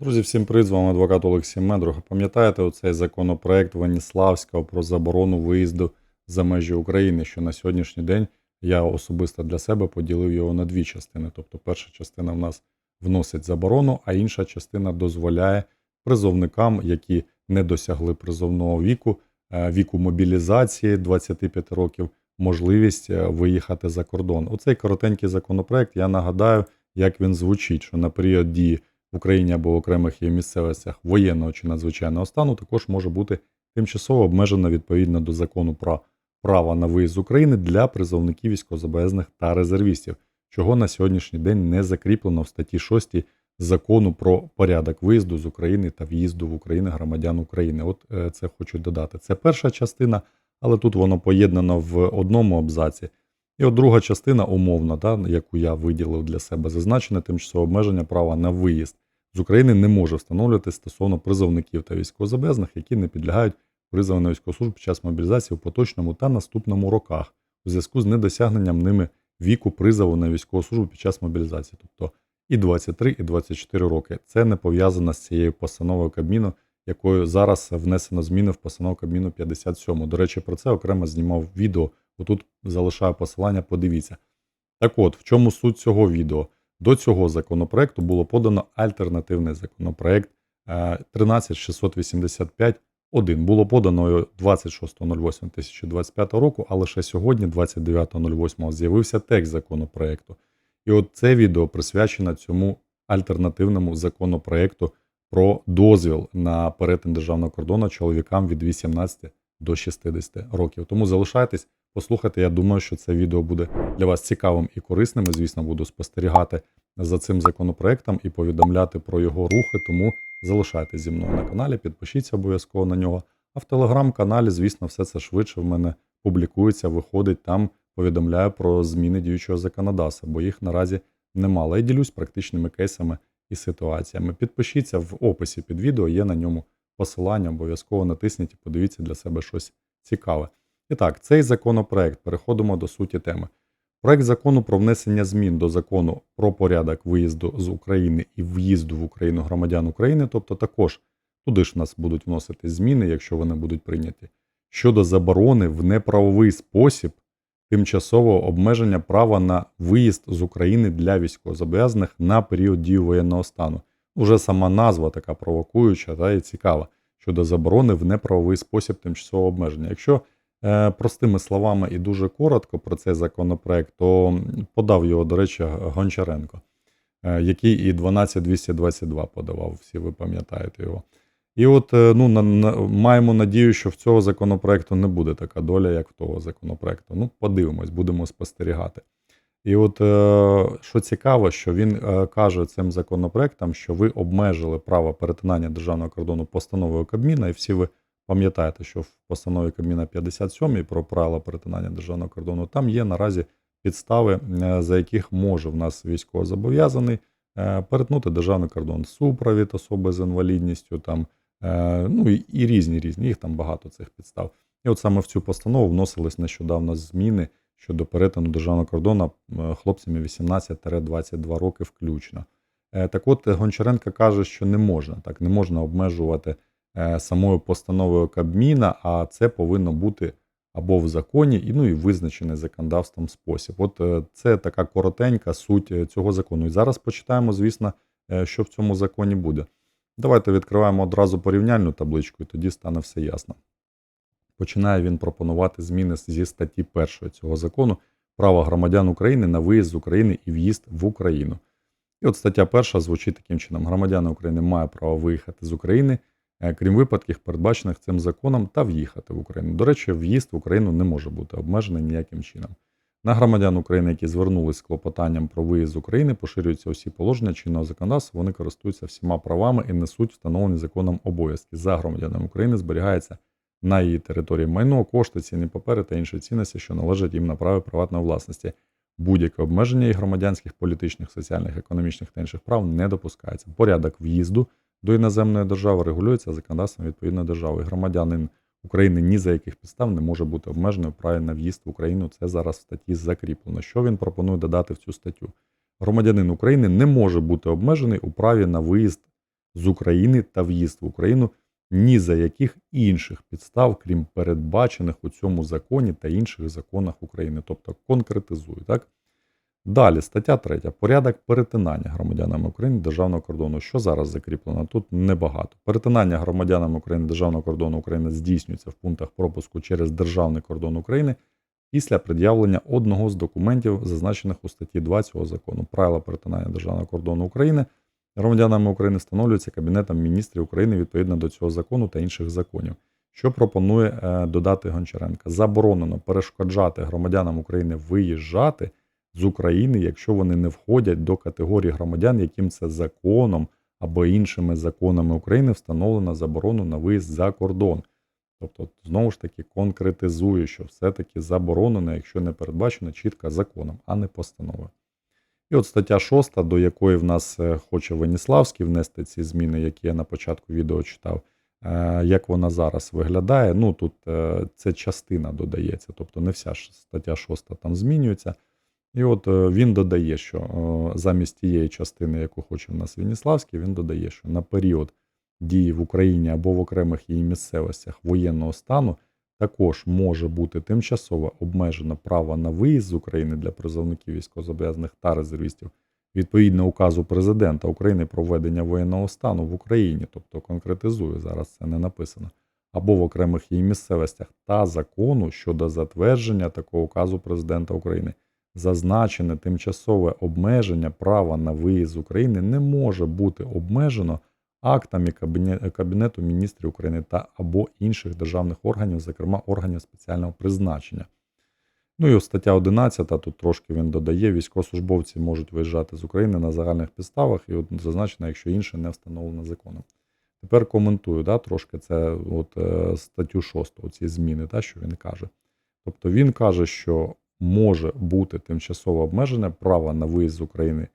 Друзі, всім привіт, з вами адвокат Олексій Медруга. Пам'ятаєте оцей законопроект Веніславського про заборону виїзду за межі України, що на сьогоднішній день я особисто для себе поділив його на дві частини. Тобто, перша частина в нас вносить заборону, а інша частина дозволяє призовникам, які не досягли призовного віку, е, віку мобілізації 25 років, можливість е, виїхати за кордон. Оцей коротенький законопроект, я нагадаю, як він звучить, що на період дії в Україні або в окремих її місцевостях воєнного чи надзвичайного стану також може бути тимчасово обмежена відповідно до закону про право на виїзд з України для призовників військовозобов'язаних та резервістів, чого на сьогоднішній день не закріплено в статті 6 закону про порядок виїзду з України та в'їзду в Україну громадян України. От е, це хочу додати. Це перша частина, але тут воно поєднано в одному абзаці. І от друга частина, умовна, та, яку я виділив для себе, зазначене тимчасове обмеження права на виїзд з України не може встановлювати стосовно призовників та військовозобов'язаних, які не підлягають призову на військову службу під час мобілізації у поточному та наступному роках у зв'язку з недосягненням ними віку призову на військову службу під час мобілізації, тобто і 23, і 24 роки. Це не пов'язано з цією постановою Кабміну, якою зараз внесено зміни в постанову Кабміну 57. До речі, про це окремо знімав відео. Отут залишаю посилання, подивіся. Так от, в чому суть цього відео? До цього законопроекту було подано альтернативний законопроект е, 13685 1 було подано 26.08.2025 року, а лише сьогодні, 29.08, з'явився текст законопроекту. І от це відео присвячено цьому альтернативному законопроекту про дозвіл на перетин державного кордону чоловікам від 18 до 60 років. Тому залишайтесь, послухайте. Я думаю, що це відео буде для вас цікавим і корисним. І, звісно, буду спостерігати за цим законопроектом і повідомляти про його рухи. Тому залишайтесь зі мною на каналі, підпишіться обов'язково на нього. А в телеграм-каналі, звісно, все це швидше в мене публікується, виходить там. Повідомляю про зміни діючого законодавства, бо їх наразі немало. Я ділюсь практичними кейсами і ситуаціями. Підпишіться в описі під відео, є на ньому посилання, обов'язково натисніть і подивіться для себе щось цікаве. І так, цей законопроект, переходимо до суті теми. Проект закону про внесення змін до закону про порядок виїзду з України і в'їзду в Україну громадян України, тобто також туди ж в нас будуть вносити зміни, якщо вони будуть прийняті, щодо заборони в неправовий спосіб тимчасового обмеження права на виїзд з України для військовозобов'язаних на період дії воєнного стану. Уже сама назва така провокуюча та і цікава щодо заборони в неправовий спосіб тимчасового обмеження. Якщо простими словами і дуже коротко про цей законопроект, то подав його, до речі, Гончаренко, е, який і 12222 подавав, всі ви пам'ятаєте його. І от е, ну, на, на, маємо надію, що в цього законопроекту не буде така доля, як в того законопроекту. Ну, подивимось, будемо спостерігати. І от е, що цікаво, що він е, каже цим законопроектом, що ви обмежили право перетинання державного кордону постановою Кабміна, і всі ви пам'ятаєте, що в постанові Кабміна 57 про правила перетинання державного кордону там є наразі підстави, е, за яких може в нас військовозобов'язаний е, перетнути державний кордон супровід особи з інвалідністю, там, е, ну і, різні різні, їх там багато цих підстав. І от саме в цю постанову вносились нещодавно зміни щодо перетину державного кордону хлопцями 18-22 роки включно. Так от Гончаренко каже, що не можна так, не можна обмежувати самою постановою Кабміна, а це повинно бути або в законі, і ну і визначений законодавством спосіб. От е, це така коротенька суть е, цього закону. І зараз почитаємо, звісно, е, що в цьому законі буде. Давайте відкриваємо одразу порівняльну табличку, і тоді стане все ясно починає він пропонувати зміни зі статті 1 цього закону право громадян України на виїзд з України і в'їзд в Україну. І от стаття 1 звучить таким чином: громадяни України мають право виїхати з України, е, крім випадків, передбачених цим законом, та в'їхати в Україну. До речі, в'їзд в Україну не може бути обмежений ніяким чином. На громадян України, які звернулись з клопотанням про виїзд з України, поширюються усі положення чинного законодавства, вони користуються всіма правами і несуть встановлені законом обов'язки. За громадянами України зберігається на її території майно, кошти, цінні папери та інші цінності, що належать їм на праві приватної власності. Будь-яке обмеження їх громадянських, політичних, соціальних, економічних та інших прав не допускається. Порядок в'їзду до іноземної держави регулюється законодавством відповідної держави. Громадянин України ні за яких підстав не може бути обмежений у праві на в'їзд в Україну. Це зараз в статті закріплено. Що він пропонує додати в цю статтю? Громадянин України не може бути обмежений у праві на виїзд з України та в'їзд в Україну ні за яких інших підстав, крім передбачених у цьому законі та інших законах України. Тобто конкретизую, так? Далі, стаття 3. Порядок перетинання громадянами України державного кордону. Що зараз закріплено? Тут небагато. Перетинання громадянами України державного кордону України здійснюється в пунктах пропуску через державний кордон України після пред'явлення одного з документів, зазначених у статті 2 цього закону. Правила перетинання державного кордону України громадянами України встановлюються Кабінетом міністрів України відповідно до цього закону та інших законів. Що пропонує е, додати Гончаренка? Заборонено перешкоджати громадянам України виїжджати з України, якщо вони не входять до категорії громадян, яким це законом або іншими законами України встановлено заборону на виїзд за кордон. Тобто, знову ж таки, конкретизує, що все-таки заборонено, якщо не передбачено чітко законом, а не постановою. І от стаття 6, до якої в нас е, хоче Веніславський внести ці зміни, які я на початку відео читав. Е, Як вона зараз виглядає? Ну тут е, це частина додається, тобто не вся стаття 6 там змінюється. І от е, він додає, що е, замість тієї частини, яку хоче в нас Веніславський, він додає, що на період дії в Україні або в окремих її місцевостях воєнного стану також може бути тимчасово обмежено право на виїзд з України для призовників військовозобов'язаних та резервістів відповідно указу президента України про введення воєнного стану в Україні, тобто конкретизую зараз це не написано, або в окремих її місцевостях та закону щодо затвердження такого указу президента України. Зазначене тимчасове обмеження права на виїзд з України не може бути обмежено актами Кабінету міністрів України та або інших державних органів, зокрема органів спеціального призначення. Ну і стаття 11, тут трошки він додає, військовослужбовці можуть виїжджати з України на загальних підставах, і от зазначено, якщо інше не встановлено законом. Тепер коментую да, трошки це от, е, статтю 6, ці зміни, та, що він каже. Тобто він каже, що може бути тимчасово обмежене право на виїзд з України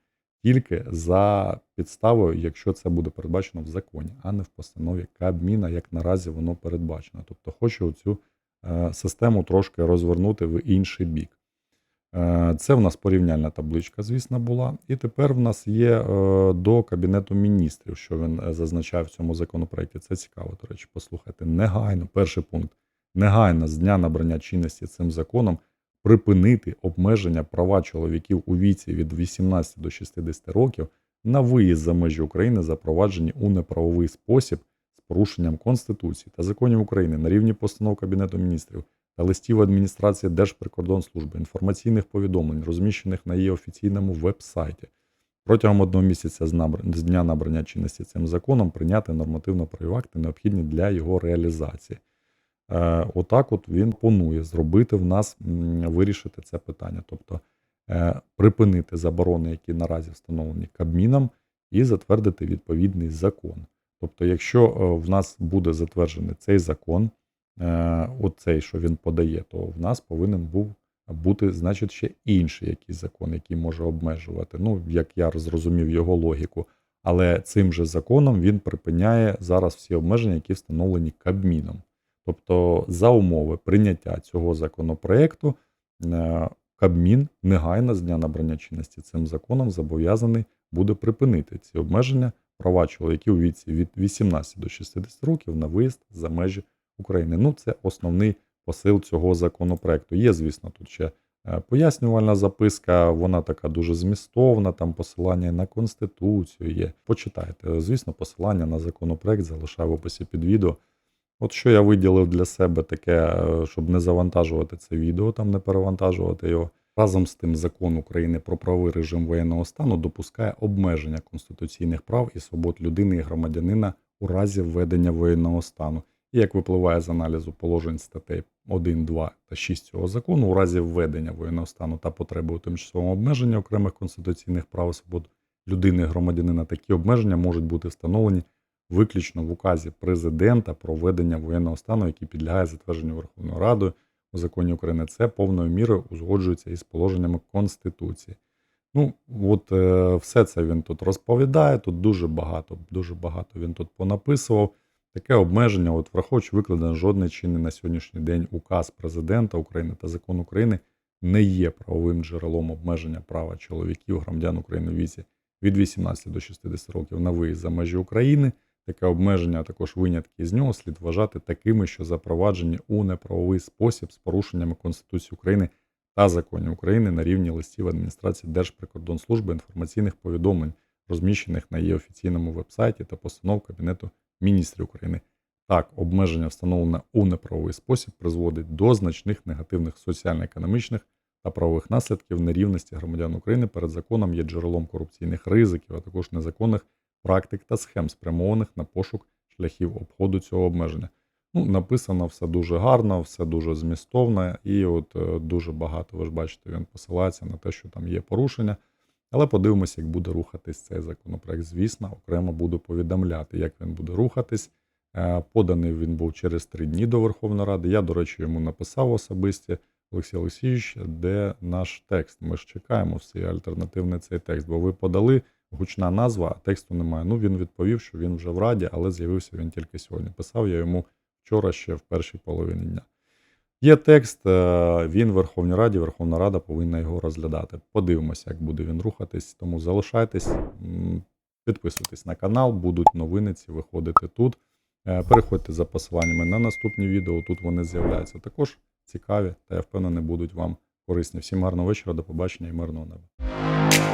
тільки за підставою, якщо це буде передбачено в законі, а не в постанові Кабміна, як наразі воно передбачено. Тобто хочу цю е, систему трошки розвернути в інший бік. Е, Це в нас порівняльна табличка, звісно, була. І тепер в нас є е, до Кабінету міністрів, що він зазначає в цьому законопроекті. Це цікаво, до речі, послухайте. Негайно, перший пункт. Негайно з дня набрання чинності цим законом припинити обмеження права чоловіків у віці від 18 до 60 років на виїзд за межі України, запроваджені у неправовий спосіб з порушенням Конституції та законів України на рівні постанов Кабінету міністрів та листів адміністрації Держприкордонслужби, інформаційних повідомлень, розміщених на її офіційному веб-сайті. Протягом одного місяця з, дня набрання чинності цим законом прийняти нормативно-правові акти, необхідні для його реалізації. Е, Отак, от він планує зробити в нас, вирішити це питання, тобто е, припинити заборони, які наразі встановлені Кабміном, і затвердити відповідний закон. Тобто, якщо е, в нас буде затверджений цей закон, оцей, що він подає, то в нас повинен був бути, значить, ще інший якийсь закон, який може обмежувати. Ну, як я зрозумів його логіку. Але цим же законом він припиняє зараз всі обмеження, які встановлені Кабміном. Тобто, за умови прийняття цього законопроекту, е, Кабмін негайно з дня набрання чинності цим законом зобов'язаний буде припинити ці обмеження права чоловіків у віці від 18 до 60 років на виїзд за межі України. Ну, це основний посил цього законопроекту. Є, звісно, тут ще е, пояснювальна записка, вона така дуже змістовна, там посилання на Конституцію є. Почитайте. Звісно, посилання на законопроект залишаю в описі під відео. От що я виділив для себе таке, е, щоб не завантажувати це відео, там не перевантажувати його. Разом з тим, закон України про правовий режим воєнного стану допускає обмеження конституційних прав і свобод людини і громадянина у разі введення воєнного стану. І як випливає з аналізу положень статей 1, 2 та 6 цього закону, у разі введення воєнного стану та потреби у тимчасовому обмеженні окремих конституційних прав і свобод людини і громадянина, такі обмеження можуть бути встановлені виключно в указі президента про введення воєнного стану, який підлягає затвердженню Верховною Радою у законі України. Це повною мірою узгоджується із положеннями Конституції. Ну, от е, все це він тут розповідає. Тут дуже багато, дуже багато він тут понаписував. Таке обмеження, от враховуючи викладено жодний чинний на сьогоднішній день указ президента України та закон України не є правовим джерелом обмеження права чоловіків, громадян України у віці від 18 до 60 років на виїзд за межі України. Таке обмеження, а також винятки з нього слід вважати такими, що запроваджені у неправовий спосіб з порушеннями Конституції України та законів України на рівні листів адміністрації Держприкордонслужби інформаційних повідомлень, розміщених на її офіційному вебсайті та постанов Кабінету міністрів України. Так, обмеження, встановлене у неправовий спосіб, призводить до значних негативних соціально-економічних та правових наслідків нерівності громадян України перед законом є джерелом корупційних ризиків, а також незаконних практик та схем, спрямованих на пошук шляхів обходу цього обмеження. Ну, написано все дуже гарно, все дуже змістовно, і от е, дуже багато, ви ж бачите, він посилається на те, що там є порушення. Але подивимося, як буде рухатись цей законопроект. Звісно, окремо буду повідомляти, як він буде рухатись. Е, Поданий він був через три дні до Верховної Ради. Я, до речі, йому написав особисті Олексій Олексійович, де наш текст. Ми ж чекаємо всі альтернативний цей текст, бо ви подали гучна назва, а тексту немає. Ну він відповів, що він вже в раді, але з'явився він тільки сьогодні. Писав я йому вчора ще в першій половині дня. Є текст, е, він в Верховній Раді, Верховна Рада повинна його розглядати. Подивимося, як буде він рухатись. Тому залишайтесь, підписуйтесь на канал, будуть новини ці виходити тут. Е, Переходьте за посиланнями на наступні відео. Тут вони з'являються також цікаві та я впевнений, будуть вам корисні. Всім гарного вечора, до побачення і мирного неба.